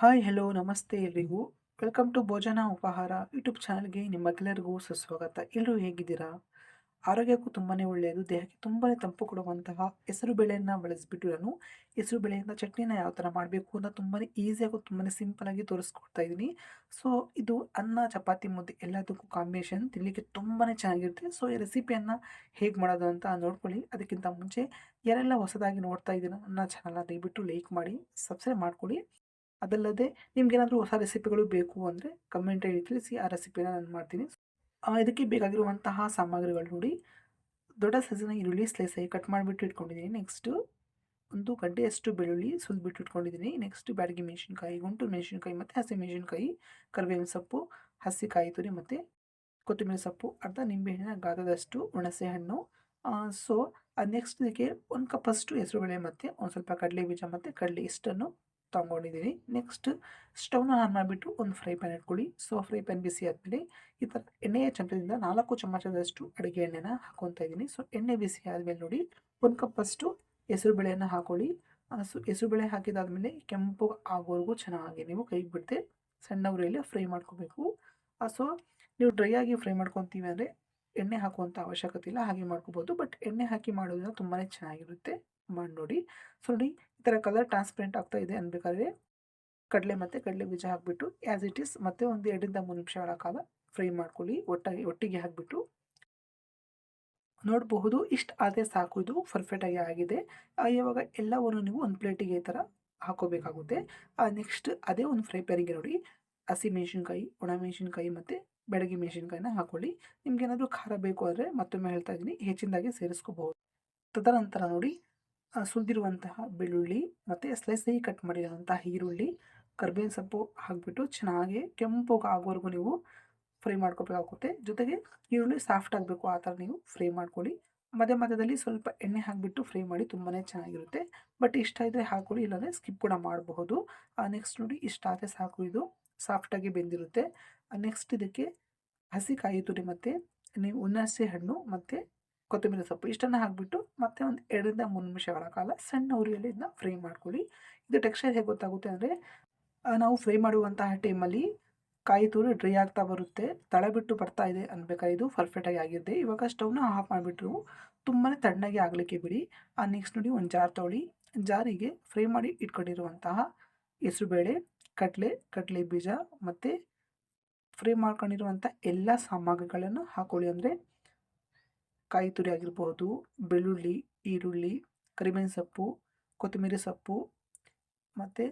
Hi, hello, ನಮಸ್ತೆ ಎಲ್ರಿಗೂ. Welcome to ಭೋಜನ ಉಪಹಾರ ಯೂಟ್ಯೂಬ್ ಚಾನಲ್ಗೆ ನಿಮ್ಮೆಲ್ಲರಿಗೂ ಸುಸ್ವಾಗತ. ಎಲ್ಲರೂ ಹೇಗಿದ್ದೀರಾ? ಆರೋಗ್ಯಕ್ಕೂ ತುಂಬಾ ಒಳ್ಳೆಯದು, ದೇಹಕ್ಕೆ ತುಂಬಾ ತಂಪು ಕೊಡುವಂತಹ ಹೆಸರು ಬೇಳೆಯನ್ನು ಬಳಸಿಬಿಟ್ಟು ನಾನು. ಹೆಸರು ಬೇಳೆಯಿಂದ ಚಟ್ನಿನ ಯಾವ ಥರ ಮಾಡಬೇಕು ಅಂತ ತುಂಬಾ ಈಸಿಯಾಗೂ ತುಂಬಾ ಸಿಂಪಲಾಗಿ ತೋರಿಸ್ಕೊಡ್ತಾ ಇದ್ದೀನಿ. ಸೊ ಇದು ಅನ್ನ, ಚಪಾತಿ, ಮುದ್ದೆ ಎಲ್ಲದಕ್ಕೂ ಕಾಂಬಿನೇಷನ್ ತಿನ್ನಲಿಕ್ಕೆ ತುಂಬಾ ಚೆನ್ನಾಗಿರುತ್ತೆ. ಸೊ ಈ ರೆಸಿಪಿಯನ್ನು ಹೇಗೆ ಮಾಡೋದು ಅಂತ ನೋಡ್ಕೊಳ್ಳಿ. ಅದಕ್ಕಿಂತ ಮುಂಚೆ ಯಾರೆಲ್ಲ ಹೊಸದಾಗಿ ನೋಡ್ತಾ ಇದ್ದೀನೋ ನನ್ನ ಚಾನಲ್ನ ದಯವಿಟ್ಟು ಲೈಕ್ ಮಾಡಿ ಸಬ್ಸ್ಕ್ರೈಬ್ ಮಾಡ್ಕೊಳ್ಳಿ. ಅದಲ್ಲದೆ ನಿಮ್ಗೇನಾದರೂ ಹೊಸ ರೆಸಿಪಿಗಳು ಬೇಕು ಅಂದರೆ ಕಮೆಂಟಲ್ಲಿ ತಿಳಿಸಿ ಆ ರೆಸಿಪಿನ ನಾನು ಮಾಡ್ತೀನಿ. ಇದಕ್ಕೆ ಬೇಕಾಗಿರುವಂತಹ ಸಾಮಗ್ರಿಗಳು ನೋಡಿ. ದೊಡ್ಡ ಸೈಜಿನ ಈರುಳ್ಳಿ ಸ್ಲೈಸ್ ಆಗಿ ಕಟ್ ಮಾಡಿಬಿಟ್ಟು ಇಟ್ಕೊಂಡಿದ್ದೀನಿ. ನೆಕ್ಸ್ಟು ಒಂದು ಗಡ್ಡೆಯಷ್ಟು ಬೆಳ್ಳುಳ್ಳಿ ಸುಲಿದ್ಬಿಟ್ಟು ಇಟ್ಕೊಂಡಿದ್ದೀನಿ. ನೆಕ್ಸ್ಟ್ ಬ್ಯಾಡಗಿ ಮೆಣಸಿನ್ಕಾಯಿ, ಗುಂಟು ಮೆಣಸಿನ್ಕಾಯಿ ಮತ್ತು ಹಸಿ ಮೆಣಸಿನ್ಕಾಯಿ, ಕರಿಬೇವಿನ ಸೊಪ್ಪು ಹಸಿ ಕಾಯಿ ತುರಿ ಮತ್ತು ಕೊತ್ತಂಬರಿ ಸೊಪ್ಪು, ಅರ್ಧ ನಿಂಬೆಹಣ್ಣಿನ ಗಾದದಷ್ಟು ಹುಣಸೆ ಹಣ್ಣು ಸೊ ನೆಕ್ಸ್ಟ್ ಇದಕ್ಕೆ ಒಂದು ಕಪ್ಪಷ್ಟು ಹೆಸರುಬೇಳೆ ಮತ್ತು ಒಂದು ಸ್ವಲ್ಪ ಕಡಲೆ ಬೀಜ ಮತ್ತು ಕಡಲೆ ಇಷ್ಟನ್ನು ತೊಗೊಂಡಿದ್ದೀನಿ ನೆಕ್ಸ್ಟ್ ಸ್ಟವ್ನ ಆನ್ ಮಾಡಿಬಿಟ್ಟು ಒಂದು ಫ್ರೈ ಪ್ಯಾನ್ ಇಟ್ಕೊಳ್ಳಿ. ಸೊ ಫ್ರೈ ಪ್ಯಾನ್ ಬಿಸಿ ಆದಮೇಲೆ ಈ ಥರ ಎಣ್ಣೆಯ ಚಮಚದಿಂದ ನಾಲ್ಕು ಚಮಚದಷ್ಟು ಅಡುಗೆ ಎಣ್ಣೆನ ಹಾಕೊತಾ ಇದ್ದೀನಿ ಸೊ ಎಣ್ಣೆ ಬಿಸಿ ಆದಮೇಲೆ ನೋಡಿ, ಒಂದು ಕಪ್ಪಷ್ಟು ಹೆಸರು ಬೇಳೆಯನ್ನು ಹಾಕೊಳ್ಳಿ. ಸೊ, ಹೆಸರು ಬೇಳೆ ಹಾಕಿದಾದಮೇಲೆ ಕೆಂಪು ಆಗೋವರೆಗೂ ಚೆನ್ನಾಗಿ ನೀವು ಕೈಗೆ ಬಿಡದೆ ಸಣ್ಣ ಉರಿಯಲ್ಲಿ ಫ್ರೈ ಮಾಡ್ಕೋಬೇಕು. ಸೊ, ನೀವು ಡ್ರೈ ಆಗಿ ಫ್ರೈ ಮಾಡ್ಕೊತೀವಿ ಅಂದರೆ ಎಣ್ಣೆ ಹಾಕುವಂಥ ಅವಶ್ಯಕತೆ ಇಲ್ಲ, ಹಾಗೆ ಮಾಡ್ಕೋಬೋದು. ಬಟ್ ಎಣ್ಣೆ ಹಾಕಿ ಮಾಡೋದ್ರಿಂದ ತುಂಬಾ ಚೆನ್ನಾಗಿರುತ್ತೆ. ಮಾಡಿ ನೋಡಿ. ಸೊ ನೋಡಿ ಈ ಥರ ಕಲರ್ ಟ್ರಾನ್ಸ್ಪರೆಂಟ್ ಆಗ್ತಾ ಇದೆ ಅನ್ಬೇಕಾದ್ರೆ ಕಡಲೆ ಮತ್ತು ಕಡಲೆ ಬೀಜ ಹಾಕ್ಬಿಟ್ಟು ಆ್ಯಸ್ ಇಟ್ ಈಸ್ ಮತ್ತೆ ಒಂದು ಎರಡರಿಂದ ಮೂರು ನಿಮಿಷಗಳ ಕಾಲ ಫ್ರೈ ಮಾಡ್ಕೊಳ್ಳಿ. ಒಟ್ಟಾಗಿ, ಒಟ್ಟಿಗೆ ಹಾಕಿಬಿಟ್ಟು ನೋಡಬಹುದು ಇಷ್ಟು ಆದರೆ ಸಾಕು. ಇದು ಪರ್ಫೆಕ್ಟಾಗಿ ಆಗಿದೆ. ಇವಾಗ ಎಲ್ಲವನ್ನು ನೀವು ಒಂದು ಪ್ಲೇಟಿಗೆ ಈ ಥರ ಹಾಕೋಬೇಕಾಗುತ್ತೆ ನೆಕ್ಸ್ಟ್ ಅದೇ ಒಂದು ಫ್ರೈ ಪ್ಯಾನಿಗೆ ನೋಡಿ. ಹಸಿ ಮೆಣಸಿನ್ಕಾಯಿ, ಒಣ ಮೆಣಸಿನ್ಕಾಯಿ ಮತ್ತು ಬೆಳಗ್ಗೆ ಮೆಣಸಿನ್ಕಾಯಿನ ಹಾಕೊಳ್ಳಿ. ನಿಮ್ಗೆ ಏನಾದರೂ ಖಾರ ಬೇಕು ಆದರೆ ಮತ್ತೊಮ್ಮೆ ಹೇಳ್ತಾ ಇದ್ದೀನಿ. ಹೆಚ್ಚಿನದಾಗಿ ಸೇರಿಸ್ಕೋಬಹುದು. ತದನಂತರ ನೋಡಿ ಸುಲಿದಿರುವಂತಹ ಬೆಳ್ಳುಳ್ಳಿ ಮತ್ತು ಸ್ಲೈಸಾಗಿ ಕಟ್ ಮಾಡಿರುವಂತಹ ಈರುಳ್ಳಿ, ಕರ್ಬೇವಿನ ಸೊಪ್ಪು ಹಾಕಿಬಿಟ್ಟು ಚೆನ್ನಾಗಿ ಕೆಂಪುಗೆ ಆಗೋವರೆಗೂ ನೀವು ಫ್ರೈ ಮಾಡ್ಕೋಬೇಕಾಗುತ್ತೆ. ಜೊತೆಗೆ ಈರುಳ್ಳಿ ಸಾಫ್ಟ್ ಆಗಬೇಕು, ಆ ಥರ ನೀವು ಫ್ರೈ ಮಾಡ್ಕೊಳ್ಳಿ. ಮಧ್ಯ ಮಧ್ಯದಲ್ಲಿ ಸ್ವಲ್ಪ ಎಣ್ಣೆ ಹಾಕಿಬಿಟ್ಟು ಫ್ರೈ ಮಾಡಿ ತುಂಬಾ ಚೆನ್ನಾಗಿರುತ್ತೆ. ಬಟ್ ಇಷ್ಟ ಇದ್ದರೆ ಹಾಕೊಳ್ಳಿ ಇಲ್ಲಾಂದರೆ ಸ್ಕಿಪ್ ಕೂಡ ಮಾಡಬಹುದು. ನೆಕ್ಸ್ಟ್ ನೋಡಿ, ಇಷ್ಟ ಆದರೆ ಸಾಕು ಇದು. ಸಾಫ್ಟಾಗಿ ಬೆಂದಿರುತ್ತೆ. ನೆಕ್ಸ್ಟ್ ಇದಕ್ಕೆ ಹಸಿ ಕಾಯಿ ತುರಿ ಮತ್ತು, ನೀವು ಹುಣಸೆ ಹಣ್ಣು ಮತ್ತು ಕೊತ್ತಂಬರಿ ಸೊಪ್ಪು ಇಷ್ಟನ್ನು ಹಾಕಿಬಿಟ್ಟು ಮತ್ತೆ ಒಂದು ಎರಡರಿಂದ ಮೂರು ನಿಮಿಷಗಳ ಕಾಲ ಸಣ್ಣ ಉರಿಯಲ್ಲಿ ಇದನ್ನ ಫ್ರೈ ಮಾಡ್ಕೊಳ್ಳಿ. ಇದು ಟೆಕ್ಸ್ಚರ್ ಹೇಗೆ ಗೊತ್ತಾಗುತ್ತೆ ಅಂದರೆ ನಾವು ಫ್ರೈ ಮಾಡುವಂತಹ ಟೈಮಲ್ಲಿ ಕಾಯಿ ತುರಿ ಡ್ರೈ ಆಗ್ತಾ ಬರುತ್ತೆ ತಳ ಬಿಟ್ಟು ಬರ್ತಾ ಇದೆ ಅನ್ಬೇಕಾದ್ರೆ ಇದು ಪರ್ಫೆಕ್ಟಾಗಿ ಆಗಿದೆ ಇವಾಗ ಸ್ಟವ್ನ ಆಫ್ ಮಾಡಿಬಿಟ್ರು ತುಂಬಾ ತಣ್ಣಗೆ ಆಗಲಿಕ್ಕೆ ಬಿಡಿ. ಆ, ನೆಕ್ಸ್ಟ್ ನೋಡಿ ಒಂದು ಜಾರ್ ತೊಗೊಳ್ಳಿ ಜಾರಿಗೆ ಫ್ರೈ ಮಾಡಿ ಇಟ್ಕೊಂಡಿರುವಂತಹ ಹೆಸರುಬೇಳೆ, ಕಡಲೆ ಕಡಲೆ ಬೀಜ ಮತ್ತು ಫ್ರೈ ಮಾಡ್ಕೊಂಡಿರುವಂಥ ಎಲ್ಲ ಸಾಮಗ್ರಿಗಳನ್ನು ಹಾಕೊಳ್ಳಿ ಅಂದರೆ ಕಾಯಿ ತುರಿ ಆಗಿರ್ಬೋದು, ಬೆಳ್ಳುಳ್ಳಿ, ಈರುಳ್ಳಿ, ಕರಿಬೇವಿನ ಸೊಪ್ಪು, ಕೊತ್ತಂಬರಿ ಸೊಪ್ಪು, ಮತ್ತು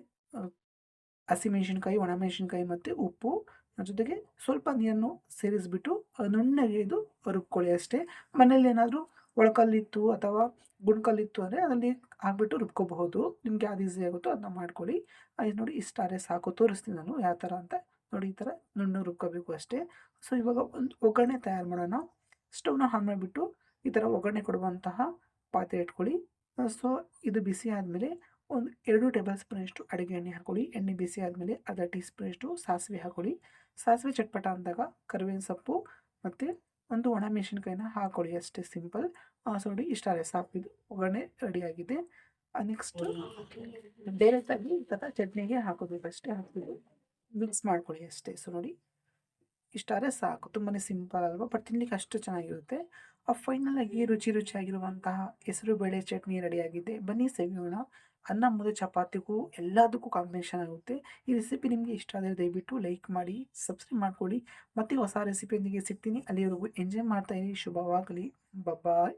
ಹಸಿಮೆಣಸಿನ್ಕಾಯಿ, ಒಣಮೆಣಸಿನ್ಕಾಯಿ ಮತ್ತು ಉಪ್ಪು. ಜೊತೆಗೆ ಸ್ವಲ್ಪ ನೀರನ್ನು ಸೇರಿಸ್ಬಿಟ್ಟು ನುಣ್ಣಗೆ ಇದು ರುಬ್ಕೊಳ್ಳಿ ಅಷ್ಟೇ. ಮನೇಲಿ ಏನಾದರೂ ಒಳಕಲ್ಲಿತ್ತು ಅಥವಾ ಗುಣಕಲ್ಲಿತ್ತು ಅಂದರೆ ಅದರಲ್ಲಿ ಹಾಕ್ಬಿಟ್ಟು ರುಬ್ಕೋಬಹುದು. ನಿಮ್ಗೆ ಯಾವ್ದು ಈಸಿ ಆಗುತ್ತೋ ಅದನ್ನ ಮಾಡ್ಕೊಳ್ಳಿ. ಇದು ನೋಡಿ ಇಷ್ಟಾರೆ ಸಾಕು. ತೋರಿಸ್ತೀನಿ ನಾನು ಯಾವ ಥರ ಅಂತ. ನೋಡಿ, ಈ ಥರ ನುಣ್ಣು ರುಬ್ಕೋಬೇಕು ಅಷ್ಟೇ. ಸೊ ಇವಾಗ ಒಂದು ಒಗ್ಗರಣೆ ತಯಾರು ಮಾಡೋಣ. ಸ್ಟವ್ನ ಆನ್ ಮಾಡಿಬಿಟ್ಟು ಈ ಥರ ಒಗ್ಗರಣೆ ಕೊಡುವಂತಹ ಪಾತ್ರೆ ಇಟ್ಕೊಳ್ಳಿ. ಸೊ, ಇದು ಬಿಸಿ ಆದಮೇಲೆ ಒಂದು ಎರಡು ಟೇಬಲ್ ಸ್ಪೂನಷ್ಟು ಅಡುಗೆ ಎಣ್ಣೆ ಹಾಕೊಳ್ಳಿ ಎಣ್ಣೆ ಬಿಸಿ ಆದಮೇಲೆ ಅರ್ಧ ಟೀ ಸ್ಪೂನಷ್ಟು ಸಾಸಿವೆ ಹಾಕೊಳ್ಳಿ ಸಾಸಿವೆ ಚಟ್ಪಟ ಅಂದಾಗ ಕರಿಬೇವಿನ ಸೊಪ್ಪು ಮತ್ತು ಒಂದು ಒಣ ಮೆಣಸಿನ್ಕಾಯಿನ ಹಾಕೊಳ್ಳಿ ಅಷ್ಟೇ ಸಿಂಪಲ್. ಸೊ, ನೋಡಿ ಇಷ್ಟಾರೆ ಸಾಕು, ಇದು ಒಗ್ಗರಣೆ ರೆಡಿಯಾಗಿದೆ ನೆಕ್ಸ್ಟ್ ಡೈರೆಕ್ಟಾಗಿ ಈ ಥರ ಚಟ್ನಿಗೆ ಹಾಕೋಬೇಕು ಅಷ್ಟೇ ಹಾಕ್ಬಿಟ್ಟು ಮಿಕ್ಸ್ ಮಾಡ್ಕೊಳ್ಳಿ ಅಷ್ಟೇ. ಸೊ, ನೋಡಿ ಇಷ್ಟಾರೆ ಸಾಕು. ತುಂಬಾ ಸಿಂಪಲ್ ಅಲ್ವಾ? ಬಟ್ ತಿನ್ಲಿಕ್ಕೆ ಅಷ್ಟು ಚೆನ್ನಾಗಿರುತ್ತೆ. ಫೈನಲ್ ಆಗಿ ರುಚಿ ರುಚಿಯಾಗಿರುವಂತಹ ಹೆಸರು ಬೇಳೆ ಚಟ್ನಿ ರೆಡಿಯಾಗಿದೆ ಬನ್ನಿ ಸವಿಯೋಣ. ಅನ್ನ, ಮುದ್ದೆ, ಚಪಾತಿಗೂ ಎಲ್ಲದಕ್ಕೂ ಕಾಂಬಿನೇಷನ್ ಆಗುತ್ತೆ. ಈ ರೆಸಿಪಿ ನಿಮಗೆ ಇಷ್ಟ ಆದರೆ ದಯವಿಟ್ಟು ಲೈಕ್ ಮಾಡಿ ಸಬ್ಸ್ಕ್ರೈಬ್ ಮಾಡ್ಕೊಳ್ಳಿ. ಮತ್ತೆ ಹೊಸ ರೆಸಿಪಿಯೊಂದಿಗೆ ಸಿಗ್ತೀನಿ. ಅಲ್ಲಿವರೆಗೂ ಎಂಜಾಯ್ ಮಾಡ್ತಾ ಇರಿ. ಶುಭವಾಗಲಿ. ಬಾಯ್